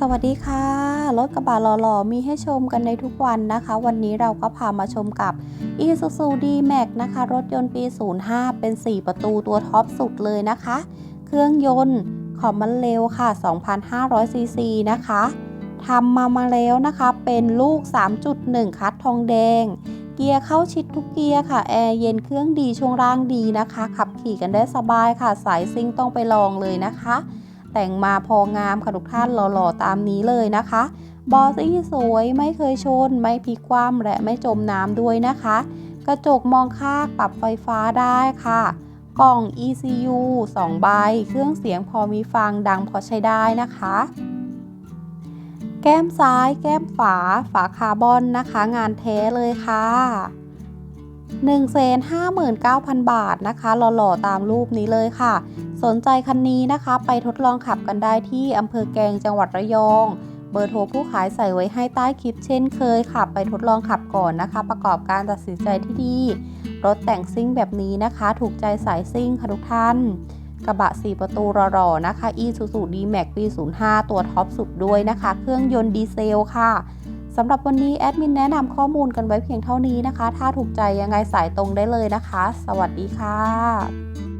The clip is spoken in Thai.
สวัสดีค่ะ รถกระบะหล่อๆ มีให้ชมกันในทุกวันนะคะ วันนี้เราก็พามาชมกับ Isuzu D-Max นะคะ รถยนต์ปี 05 เป็น 4 ประตูตัวท็อปสุดเลยนะคะ เครื่องยนต์ขอบมันเร็วค่ะ 2,500 ซีซีนะคะทำมามาแล้วนะคะ เป็นลูก 3.1 คัดทองแดง เกียร์เข้าชิดทุกเกียร์ค่ะ แอร์เย็นเครื่องดีช่วงล่างดีนะคะ ขับขี่กันได้สบายค่ะ สายซิ่งต้องไปลองเลยนะคะ แต่งมาพองามค่ะทุกท่านหล่อๆตามนี้เลยนะคะ บอซี่สวยไม่เคยชน ไม่พลิกคว่ำและไม่จมน้ำด้วยนะคะ กระจกมองข้างปรับไฟฟ้าได้ค่ะ กล่อง ECU 2 ใบ เครื่องเสียงพอมีฟังดังพอใช้ได้นะคะ แก้มซ้าย แก้มฝา ฝาคาร์บอนนะคะ งานแท้เลยค่ะ 159,000 บาทนะคะ หล่อๆ ตามรูปนี้เลยค่ะ สนใจคันนี้นะคะไปทดลองขับกันได้ที่อำเภอแกงจังหวัดระยอง เบอร์โทรผู้ขายใส่ไว้ให้ใต้คลิปเช่นเคยค่ะ ไปทดลองขับก่อนนะคะ ประกอบการตัดสินใจที่ดี รถแต่งซิ่งแบบนี้นะคะ ถูกใจสายซิ่งค่ะทุกท่าน กระบะ 4 ประตูรอๆนะคะ Isuzu D-Max ปี05ตัวท็อปสุดด้วยนะคะ เครื่องยนต์ดีเซลค่ะ สำหรับวันนี้แอดมินแนะนำข้อมูลกันไว้เพียงเท่านี้นะคะ ถ้าถูกใจยังไงสายตรงได้เลยนะคะ สวัสดีค่ะ